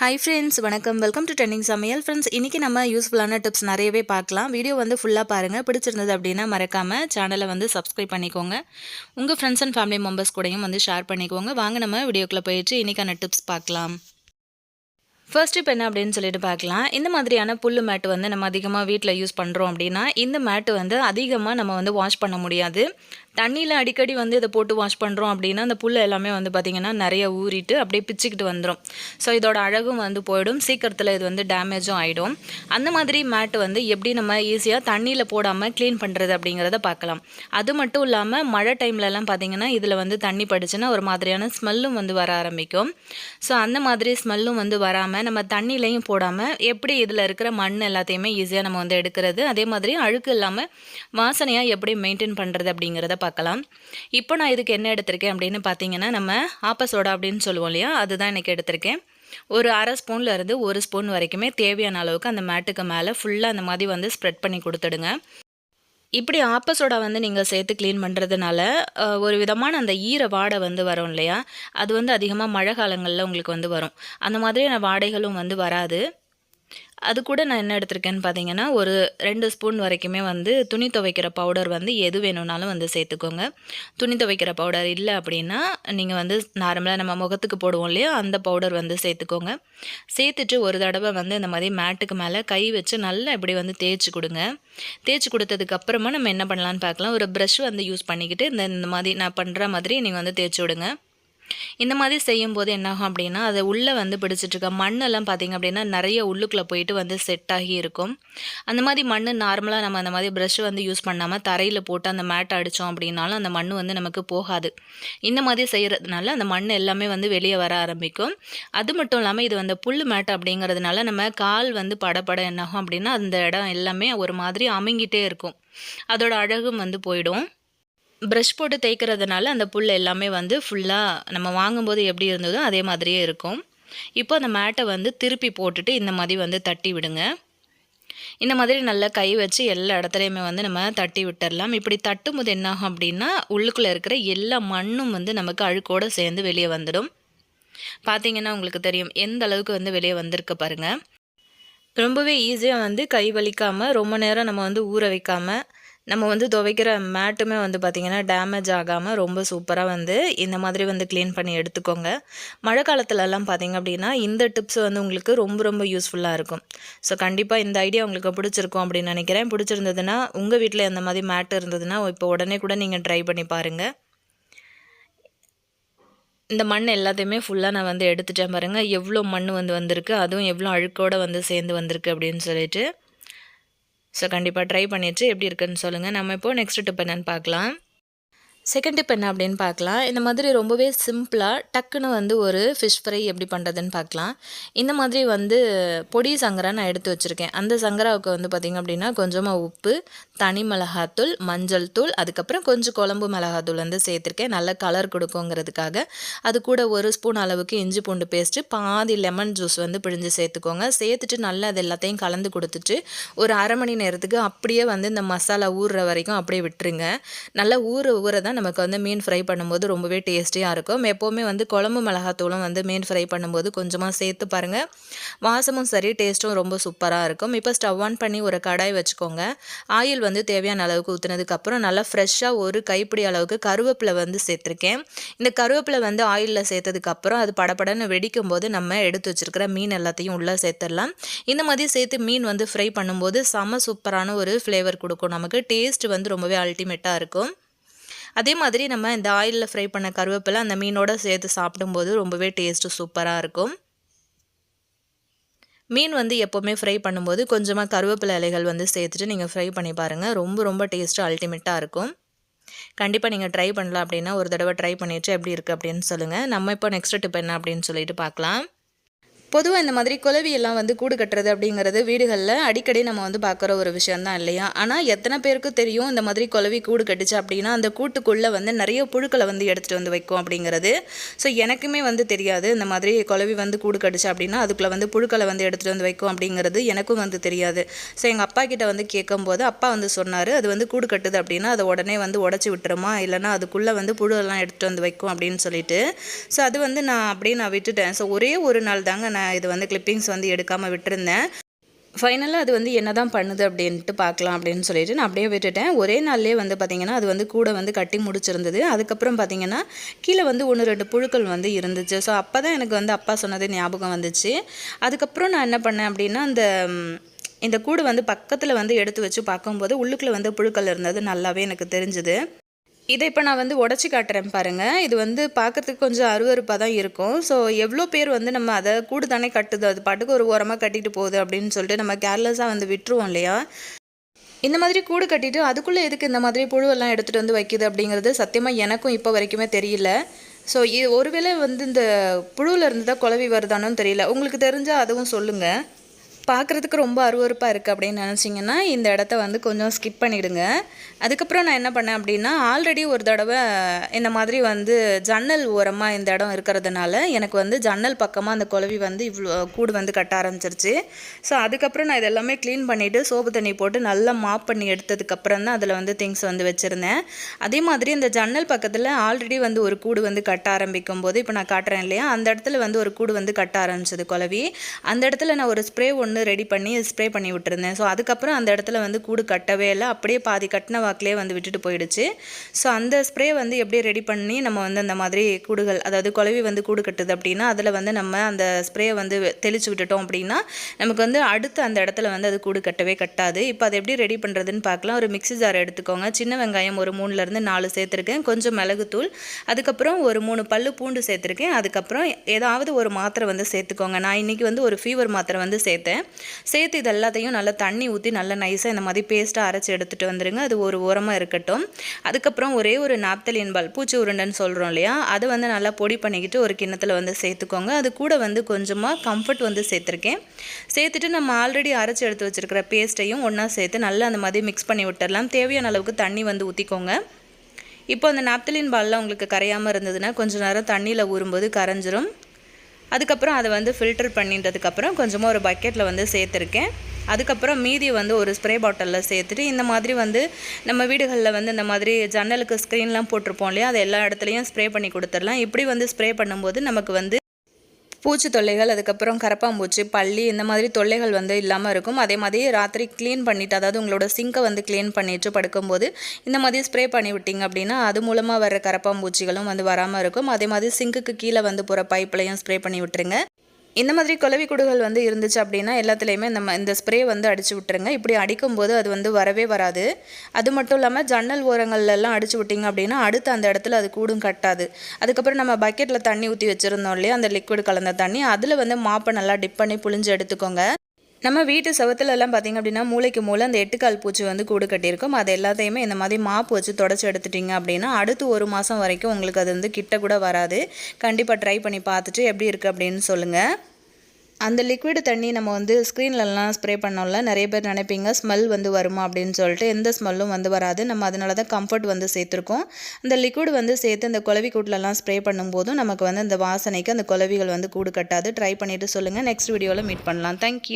Hi friends வணக்கம். Welcome to trending சமையல் friends இன்றைக்கி நம்ம யூஸ்ஃபுல்லான டிப்ஸ் நிறையவே பார்க்கலாம். வீடியோ வந்து ஃபுல்லாக பாருங்கள் பிடிச்சிருந்தது அப்படின்னா மறக்காமல் சேனலை வந்து சப்ஸ்கிரைப் பண்ணிக்கோங்க. உங்கள் ஃப்ரெண்ட்ஸ் அண்ட் ஃபேமிலி மெம்பர்ஸ் கூடயும் வந்து ஷேர் பண்ணிக்கோங்க. வாங்க நம்ம வீடியோக்குள்ளே போயிட்டு இன்றைக்கான டிப்ஸ் பார்க்கலாம். ஃபர்ஸ்ட் இப்போ என்ன அப்படின்னு சொல்லிட்டு பார்க்கலாம். இந்த மாதிரியான புல் மேட் வந்து நம்ம அதிகமாக வீட்டில் யூஸ் பண்ணுறோம் அப்படின்னா இந்த மேட்டு வந்து அதிகமாக நம்ம வந்து வாஷ் பண்ண முடியாது. தண்ணியில் அடிக்கடி வந்து இதை போட்டு வாஷ் பண்ணுறோம் அப்படின்னா அந்த புல் எல்லாமே வந்து பார்த்திங்கன்னா நிறைய ஊறிட்டு அப்படியே பிச்சுக்கிட்டு வந்துடும் ஸோ இதோட அழகும் வந்து போயிடும். சீக்கிரத்தில் இது வந்து டேமேஜும் ஆகிடும் அந்த மாதிரி மேட் வந்து எப்படி நம்ம ஈஸியாக தண்ணியில் போடாமல் க்ளீன் பண்ணுறது அப்படிங்கிறத பார்க்கலாம். அது மட்டும் இல்லாமல் மழை டைம்லலாம் பார்த்திங்கன்னா இதில் வந்து தண்ணி படிச்சுன்னா ஒரு மாதிரியான ஸ்மெல்லும் வந்து வர ஆரம்பிக்கும். ஸோ அந்த மாதிரி ஸ்மெல்லும் வந்து வராமல் நம்ம தண்ணியிலையும் போடாமல் எப்படி இதில் இருக்கிற மண் எல்லாத்தையுமே ஈஸியாக நம்ம வந்து எடுக்கிறது அதே மாதிரி அழுக்கு இல்லாமல் வாசனையாக எப்படி மெயின்டைன் பண்ணுறது அப்படிங்கிறத பார்க்கலாம். இப்போ நான் இதுக்கு என்ன எடுத்திருக்கேன் அப்படின்னு பார்த்தீங்கன்னா நம்ம ஆப்பசோடா அப்படின்னு சொல்லுவோம் இல்லையா? அதுதான் எனக்கு எடுத்திருக்கேன். ஒரு அரை ஸ்பூன்லேருந்து ஒரு ஸ்பூன் வரைக்குமே தேவையான அளவுக்கு அந்த மேட்டுக்கு மேலே ஃபுல்லாக அந்த மாதிரி வந்து ஸ்ப்ரெட் பண்ணி கொடுத்துடுங்க. இப்படி ஆப்பசோடா வந்து நீங்கள் சேர்த்து க்ளீன் பண்ணுறதுனால ஒரு விதமான அந்த ஈர வாடை வந்து வரும் இல்லையா? அது வந்து அதிகமாக மழை காலங்களில் உங்களுக்கு வந்து வரும். அந்த மாதிரியான வாடைகளும் வந்து வராது. அது கூட நான் என்ன எடுத்திருக்கேன்னு பார்த்தீங்கன்னா ஒரு ரெண்டு ஸ்பூன் வரைக்குமே வந்து துணி துவைக்கிற பவுடர் வந்து எது வேணும்னாலும் வந்து சேர்த்துக்கோங்க. துணி துவைக்கிற பவுடர் இல்லை அப்படின்னா நீங்கள் வந்து நார்மலாக நம்ம முகத்துக்கு போடுவோம் இல்லையா அந்த பவுடர் வந்து சேர்த்துக்கோங்க. சேர்த்துட்டு ஒரு தடவை வந்து இந்த மாதிரி மேட்டுக்கு மேலே கை வச்சு நல்லா இப்படி வந்து தேய்ச்சி கொடுங்க. தேய்ச்சி கொடுத்ததுக்கப்புறமா நம்ம என்ன பண்ணலான்னு பார்க்கலாம். ஒரு ப்ரஷ் வந்து யூஸ் பண்ணிக்கிட்டு இந்த இந்த மாதிரி நான் பண்ணுற மாதிரி நீங்கள் வந்து தேய்ச்சி விடுங்க. இந்த மாதிரி செய்யும்போது என்னாகும் அப்படின்னா அதை உள்ளே வந்து பிடிச்சிட்ருக்க மண்ணெல்லாம் பார்த்திங்க அப்படின்னா நிறைய உள்ளுக்குள்ளே போயிட்டு வந்து செட் ஆகி இருக்கும். அந்த மாதிரி மண் நார்மலாக நம்ம அந்த மாதிரி ப்ரஷ் வந்து யூஸ் பண்ணாமல் தரையில் போட்டு அந்த மேட்டை அடித்தோம் அப்படின்னாலும் அந்த மண் வந்து நமக்கு போகாது. இந்த மாதிரி செய்கிறதுனால அந்த மண் எல்லாமே வந்து வெளியே வர ஆரம்பிக்கும். அது மட்டும் இல்லாமல் இது வந்து புல் மேட் அப்படிங்கிறதுனால நம்ம கால் வந்து படப்பட என்னாகும் அப்படின்னா அந்த இடம் எல்லாமே ஒரு மாதிரி அமைங்கிட்டே இருக்கும். அதோட அழகும் வந்து போயிடும். ப்ரஷ் போட்டு தேய்க்கிறதுனால அந்த புல் எல்லாமே வந்து ஃபுல்லாக நம்ம வாங்கும்போது எப்படி இருந்ததோ அதே மாதிரியே இருக்கும். இப்போ அந்த மேட்டை வந்து திருப்பி போட்டுட்டு இந்த மாதிரி வந்து தட்டி விடுங்க. இந்த மாதிரி நல்லா கை வச்சு எல்லா இடத்துலையுமே வந்து நம்ம தட்டி விட்டுடலாம் இப்படி தட்டும் போது என்னாகும் அப்படின்னா உள்ளுக்குள்ளே இருக்கிற எல்லா மண்ணும் வந்து நமக்கு அழுக்கோடு சேர்ந்து வெளியே வந்துடும். பார்த்தீங்கன்னா உங்களுக்கு தெரியும் எந்த அளவுக்கு வந்து வெளியே வந்திருக்கு பாருங்கள் ரொம்பவே ஈஸியாக வந்து கை வலிக்காமல் ரொம்ப நேரம் நம்ம வந்து ஊற வைக்காமல் நம்ம வந்து துவைக்கிற மேட்டுமே வந்து பார்த்திங்கன்னா டேமேஜ் ஆகாமல் ரொம்ப சூப்பராக வந்து இந்த மாதிரி வந்து க்ளீன் பண்ணி எடுத்துக்கோங்க. மழை காலத்துலலாம் பார்த்திங்க அப்படின்னா இந்த டிப்ஸ் வந்து உங்களுக்கு ரொம்ப ரொம்ப யூஸ்ஃபுல்லாக இருக்கும். ஸோ கண்டிப்பாக இந்த ஐடியா உங்களுக்கு பிடிச்சிருக்கும் அப்படின்னு நினைக்கிறேன். பிடிச்சிருந்ததுன்னா உங்கள் வீட்டில் எந்த மாதிரி மேட்டு இருந்ததுன்னா இப்போ உடனே கூட நீங்கள் ட்ரை பண்ணி பாருங்கள் இந்த மண் எல்லாத்தையுமே ஃபுல்லாக நான் வந்து எடுத்துட்டேன் பாருங்கள் எவ்வளோ மண் வந்து வந்திருக்கு அதுவும் எவ்வளோ அழுக்கோடு வந்து சேர்ந்து வந்திருக்கு அப்படின்னு சொல்லிட்டு. ஸோ கண்டிப்பாக ட்ரை பண்ணிவிட்டு எப்படி இருக்குன்னு சொல்லுங்கள் நம்ம இப்போது நெக்ஸ்ட் டிப் என்னென்னு பார்க்கலாம். செகண்ட் டிப் என்ன அப்படின்னு பார்க்கலாம். இந்த மாதிரி ரொம்பவே சிம்பிளாக டக்குன்னு வந்து ஒரு ஃபிஷ் ஃப்ரை எப்படி பண்ணுறதுன்னு பார்க்கலாம். இந்த மாதிரி வந்து பொடி சங்கரா நான் எடுத்து வச்சுருக்கேன். அந்த சங்கராவுக்கு வந்து பார்த்திங்க அப்படின்னா கொஞ்சமாக உப்பு தனி மிளகாத்தூள் மஞ்சள் தூள் அதுக்கப்புறம் கொஞ்சம் குழம்பு மிளகாத்தூள் வந்து சேர்த்துருக்கேன். நல்ல கலர் கொடுக்குங்கிறதுக்காக. அது கூட ஒரு ஸ்பூன் அளவுக்கு இஞ்சி பூண்டு பேஸ்ட்டு பாதி லெமன் ஜூஸ் வந்து பிழிஞ்சு சேர்த்துக்கோங்க. சேர்த்துட்டு நல்லா அது எல்லாத்தையும் கலந்து கொடுத்துட்டு ஒரு அரை மணி நேரத்துக்கு அப்படியே வந்து இந்த மசாலா ஊறுற வரைக்கும் அப்படியே விட்டுருங்க. நல்லா ஊற ஊற தான் நமக்கு வந்து மீன் ஃப்ரை பண்ணும்போது ரொம்பவே டேஸ்டியாக இருக்கும். எப்போவுமே வந்து குழம்பு மிளகாத்தூளும் வந்து மீன் ஃப்ரை பண்ணும்போது கொஞ்சமாக சேர்த்து பாருங்கள் வாசமும் சரி டேஸ்ட்டும் ரொம்ப சூப்பராக இருக்கும். இப்போ ஸ்டவ் ஆன் பண்ணி ஒரு கடாய் வச்சுக்கோங்க. ஆயில் வந்து தேவையான அளவுக்கு ஊற்றுனதுக்கப்புறம் நல்லா ஃப்ரெஷ்ஷாக ஒரு கைப்பிடி அளவுக்கு கருவேப்பிலை வந்து சேர்த்துருக்கேன். இந்த கருவேப்பிலை வந்து ஆயிலில் சேர்த்ததுக்கப்புறம் அது படப்படன்னு வெடிக்கும் போது நம்ம எடுத்து வச்சுருக்கிற மீன் எல்லாத்தையும் உள்ளே சேர்த்துடலாம். இந்த மாதிரி சேர்த்து மீன் வந்து ஃப்ரை பண்ணும்போது செம சூப்பரான ஒரு ஃப்ளேவர் கொடுக்கும். நமக்கு டேஸ்ட் வந்து ரொம்பவே அல்டிமேட்டாக இருக்கும். அதே மாதிரி நம்ம இந்த ஆயிலில் ஃப்ரை பண்ண கருவேப்பிலை அந்த மீனோட சேர்த்து சாப்பிடும்போது ரொம்பவே டேஸ்ட்டு சூப்பராக இருக்கும். மீன் வந்து எப்போவுமே ஃப்ரை பண்ணும்போது கொஞ்சமாக கருவேப்பிலை இலைகள் வந்து சேர்த்துட்டு நீங்கள் ஃப்ரை பண்ணி பாருங்கள் ரொம்ப ரொம்ப டேஸ்ட்டு அல்டிமேட்டாக இருக்கும். கண்டிப்பாக நீங்கள் ட்ரை பண்ணலாம் அப்படின்னா ஒரு தடவை ட்ரை பண்ணிவிட்டு எப்படி இருக்குது அப்படின்னு சொல்லுங்கள் நம்ம இப்போ நெக்ஸ்ட் டிப் என்ன அப்படின்னு சொல்லிட்டு பார்க்கலாம். பொதுவாக இந்த மாதிரி குலவியெல்லாம் வந்து கூடு கட்டுறது அப்படிங்கிறது வீடுகளில் அடிக்கடி நம்ம வந்து பார்க்குற ஒரு விஷயந்தான் இல்லையா? ஆனால் எத்தனை பேருக்கு தெரியும் இந்த மாதிரி குலவி கூடு கட்டுச்சு அப்படின்னா அந்த கூட்டுக்குள்ளே வந்து நிறைய புழுக்களை வந்து எடுத்துகிட்டு வந்து வைக்கும் அப்படிங்கிறது? ஸோ எனக்குமே வந்து தெரியாது. இந்த மாதிரி குலவி வந்து கூடு கட்டுச்சு அப்படின்னா அதுக்குள்ளே வந்து புழுக்களை வந்து எடுத்துகிட்டு வந்து வைக்கும் அப்படிங்கிறது எனக்கும் வந்து தெரியாது. ஸோ எங்கள் அப்பா கிட்ட வந்து கேட்கும்போது அப்பா வந்து சொன்னார் அது வந்து கூடு கட்டுது அப்படின்னா அதை உடனே வந்து உடச்சி விட்டுருமா? இல்லைனா அதுக்குள்ளே வந்து புழுவெல்லாம் எடுத்துகிட்டு வந்து வைக்கும் அப்படின்னு சொல்லிட்டு. ஸோ அது வந்து நான் அப்படியே நான் விட்டுட்டேன். ஸோ ஒரே ஒரு நாள் தாங்க நான் நான் இது வந்து கிளிப்பிங்ஸ் வந்து எடுக்காமல் விட்டுருந்தேன். ஃபைனலாக அது வந்து என்ன தான் பண்ணுது அப்படின்ட்டு பார்க்கலாம் அப்படின்னு சொல்லிட்டு நான் அப்படியே விட்டுட்டேன். ஒரே நாள்லேயே வந்து பார்த்திங்கன்னா அது வந்து கூட வந்து கட்டி முடிச்சிருந்தது. அதுக்கப்புறம் பார்த்திங்கன்னா கீழே வந்து ஒன்று ரெண்டு புழுக்கள் வந்து இருந்துச்சு. ஸோ அப்போ தான் எனக்கு வந்து அப்பா சொன்னது ஞாபகம் வந்துச்சு. அதுக்கப்புறம் நான் என்ன பண்ணேன் அப்படின்னா அந்த இந்த கூடு வந்து பக்கத்தில் வந்து எடுத்து வச்சு பார்க்கும்போது உள்ளுக்குள்ளே வந்து புழுக்கள் இருந்தது. நல்லாவே எனக்கு தெரிஞ்சுது. இதை இப்போ நான் வந்து உடச்சி காட்டுறேன் பாருங்கள் இது வந்து பார்க்குறதுக்கு கொஞ்சம் அருவறுப்பாக தான் இருக்கும். ஸோ எவ்வளோ பேர் வந்து நம்ம அதை கூடு தானே கட்டுது? அது பாட்டுக்கு ஒரு ஓரமாக கட்டிட்டு போகுது அப்படின்னு சொல்லிட்டு நம்ம கேர்லெஸ்ஸாக வந்து விட்டுருவோம் இல்லையா? இந்த மாதிரி கூடு கட்டிட்டு அதுக்குள்ளே எதுக்கு இந்த மாதிரி புழுவெல்லாம் எடுத்துகிட்டு வந்து வைக்கிது அப்படிங்கிறது சத்தியமாக எனக்கும் இப்போ வரைக்குமே தெரியல. ஸோ இது ஒருவேளை வந்து இந்த புழுவில் இருந்து தான் குழவி வருதானோன்னு தெரியல. உங்களுக்கு தெரிஞ்சால் அதுவும் சொல்லுங்கள் பார்க்குறதுக்கு ரொம்ப அருவறுப்பாக இருக்குது அப்படின்னு நினச்சிங்கன்னா இந்த இடத்த வந்து கொஞ்சம் ஸ்கிப் பண்ணிவிடுங்க அதுக்கப்புறம் நான் என்ன பண்ணேன் அப்படின்னா ஆல்ரெடி ஒரு தடவை இந்த மாதிரி வந்து ஜன்னல் ஓரமாக இந்த இடம் இருக்கிறதுனால எனக்கு வந்து ஜன்னல் பக்கமாக அந்த குழவி வந்து இவ்வளோ கூடு வந்து கட்ட ஆரம்பிச்சிருச்சு. ஸோ அதுக்கப்புறம் நான் இதெல்லாமே க்ளீன் பண்ணிவிட்டு சோப்பு தண்ணி போட்டு நல்லா மாப் பண்ணி எடுத்ததுக்கப்புறம் தான் அதில் வந்து திங்ஸ் வந்து வச்சுருந்தேன். அதே மாதிரி இந்த ஜன்னல் பக்கத்தில் ஆல்ரெடி வந்து ஒரு கூடு வந்து கட்ட ஆரம்பிக்கும் போது இப்போ நான் காட்டுறேன் இல்லையா அந்த இடத்துல வந்து ஒரு கூடு வந்து கட்ட ஆரம்பிச்சது குழவி. அந்த இடத்துல நான் ஒரு ஸ்ப்ரே ஒன்று ஒன்று ரெடி பண்ணி ஸ்ப்ரே பண்ணி விட்டுருந்தேன். ஸோ அதுக்கப்புறம் அந்த இடத்துல வந்து கூடு கட்டவே இல்லை. அப்படியே பாதி கட்டின வாக்கிலே வந்து விட்டுட்டு போயிடுச்சு. ஸோ அந்த ஸ்ப்ரே வந்து எப்படி ரெடி பண்ணி நம்ம வந்து அந்த மாதிரி கூடுகள் அதாவது குழவி வந்து கூடு கட்டுது அப்படின்னா அதில் வந்து நம்ம அந்த ஸ்ப்ரேயை வந்து தெளித்து விட்டுட்டோம் அப்படின்னா நமக்கு வந்து அடுத்து அந்த இடத்துல வந்து அது கூடு கட்டவே கட்டாது. இப்போ அதை எப்படி ரெடி பண்ணுறதுன்னு பார்க்கலாம். ஒரு மிக்சி ஜார் எடுத்துக்கோங்க. சின்ன வெங்காயம் ஒரு மூணுலேருந்து நாலு சேர்த்துருக்கேன். கொஞ்சம் மிளகுத்தூள் அதுக்கப்புறம் ஒரு மூணு பல்லு பூண்டு சேர்த்துருக்கேன். அதுக்கப்புறம் ஏதாவது ஒரு மாத்திரை வந்து சேர்த்துக்கோங்க. நான் இன்றைக்கி வந்து ஒரு ஃபீவர் மாத்திரை வந்து சேர்த்தேன். சேர்த்து இது எல்லாத்தையும் நல்லா தண்ணி ஊற்றி நல்லா நைஸாக இந்த மாதிரி பேஸ்ட்டாக அரைச்சி எடுத்துகிட்டு வந்துடுங்க அது ஒரு உரமாக இருக்கட்டும். அதுக்கப்புறம் ஒரே ஒரு நாப்தலின் பால் பூச்சி உருண்டைன்னு சொல்கிறோம் இல்லையா? அதை வந்து நல்லா பொடி பண்ணிக்கிட்டு ஒரு கிண்ணத்தில் வந்து சேர்த்துக்கோங்க. அது கூட வந்து கொஞ்சமாக கம்ஃபர்ட் வந்து சேர்த்துருக்கேன். சேர்த்துட்டு நம்ம ஆல்ரெடி அரைச்சி எடுத்து வச்சுருக்கிற பேஸ்ட்டையும் ஒன்றா சேர்த்து நல்லா அந்த மாதிரி மிக்ஸ் பண்ணி விட்டுடலாம். தேவையான அளவுக்கு தண்ணி வந்து ஊற்றிக்கோங்க இப்போ அந்த நாப்தலின் பால்லாம் உங்களுக்கு கரையாமல் இருந்ததுன்னா கொஞ்சம் நேரம் தண்ணியில் ஊறும்போது கரைஞ்சிரும். அதுக்கப்புறம் அதை வந்து ஃபில்டர் பண்ணின்றதுக்கப்புறம் கொஞ்சமாக ஒரு பக்கெட்டில் வந்து சேர்த்துருக்கேன். அதுக்கப்புறம் மீதி வந்து ஒரு ஸ்ப்ரே பாட்டிலில் சேர்த்துட்டு இந்த மாதிரி வந்து நம்ம வீடுகளில் வந்து இந்த மாதிரி ஜன்னலுக்கு ஸ்க்ரீன்லாம் போட்டிருப்போம் இல்லையா? அது எல்லா இடத்துலையும் ஸ்ப்ரே பண்ணி கொடுத்துடலாம். இப்படி வந்து ஸ்ப்ரே பண்ணும்போது நமக்கு வந்து பூச்சி தொல்லைகள் அதுக்கப்புறம் கரப்பாம்பூச்சி பள்ளி இந்த மாதிரி தொல்லைகள் வந்து இல்லாமல் இருக்கும். அதே மாதிரி ராத்திரி க்ளீன் பண்ணிவிட்டு அதாவது உங்களோட சிங்கை வந்து க்ளீன் பண்ணிட்டு படுக்கும்போது இந்த மாதிரி ஸ்ப்ரே பண்ணி விட்டிங்க அப்படின்னா அது மூலமாக வர கரப்பாம்பூச்சிகளும் வந்து வராமல் இருக்கும். அதே மாதிரி சிங்குக்கு கீழே வந்து போகிற பைப்லையும் ஸ்ப்ரே பண்ணி விட்டுருங்க. இந்த மாதிரி குளவி குடுகள் வந்து இருந்துச்சு அப்படின்னா எல்லாத்துலேயுமே நம்ம இந்த ஸ்ப்ரே வந்து அடித்து விட்டுருங்க. இப்படி அடிக்கும்போது அது வந்து வரவே வராது. அது மட்டும் இல்லாமல் ஜன்னல் ஓரங்கள்லாம் அடித்து விட்டிங்க அப்படின்னா அடுத்து அந்த இடத்துல அது கூடும் கட்டாது. அதுக்கப்புறம் நம்ம பக்கெட்டில் தண்ணி ஊற்றி வச்சுருந்தோம் இல்லையா? அந்த லிக்விட் கலந்த தண்ணி அதில் வந்து மாப்பை நல்லா டிப் பண்ணி புளிஞ்சு எடுத்துக்கோங்க. நம்ம வீட்டு செவத்துலலாம் பார்த்திங்க அப்படின்னா மூளைக்கு மூளை அந்த எட்டுக்கால் பூச்சி வந்து கூடு கட்டியிருக்கும். அது எல்லாத்தையுமே இந்த மாதிரி மாப்பு வச்சு தொடச்சி எடுத்துட்டிங்க அப்படின்னா அடுத்து ஒரு மாதம் வரைக்கும் உங்களுக்கு அது வந்து கிட்ட கூட வராது. கண்டிப்பாக ட்ரை பண்ணி பார்த்துட்டு எப்படி இருக்குது அப்படின்னு சொல்லுங்கள் அந்த லிக்விட் தண்ணி நம்ம வந்து ஸ்க்ரீன்லலாம் ஸ்ப்ரே பண்ணோம்ல நிறைய பேர் நினைப்பீங்க ஸ்மெல் வந்து வருமா அப்படின்னு சொல்லிட்டு எந்த ஸ்மெல்லும் வந்து வராது. நம்ம அதனால தான் கம்ஃபர்ட் வந்து சேர்த்துருக்கோம். அந்த லிக்விட் வந்து சேர்த்து அந்த குலவி கூட்டிலலாம் ஸ்ப்ரே பண்ணும்போதும் நமக்கு வந்து அந்த வாசனைக்கு அந்த குலவிகள் வந்து கூடு கட்டாது. ட்ரை பண்ணிவிட்டு சொல்லுங்கள் நெக்ஸ்ட் வீடியோவில் மீட் பண்ணலாம். தேங்க்யூ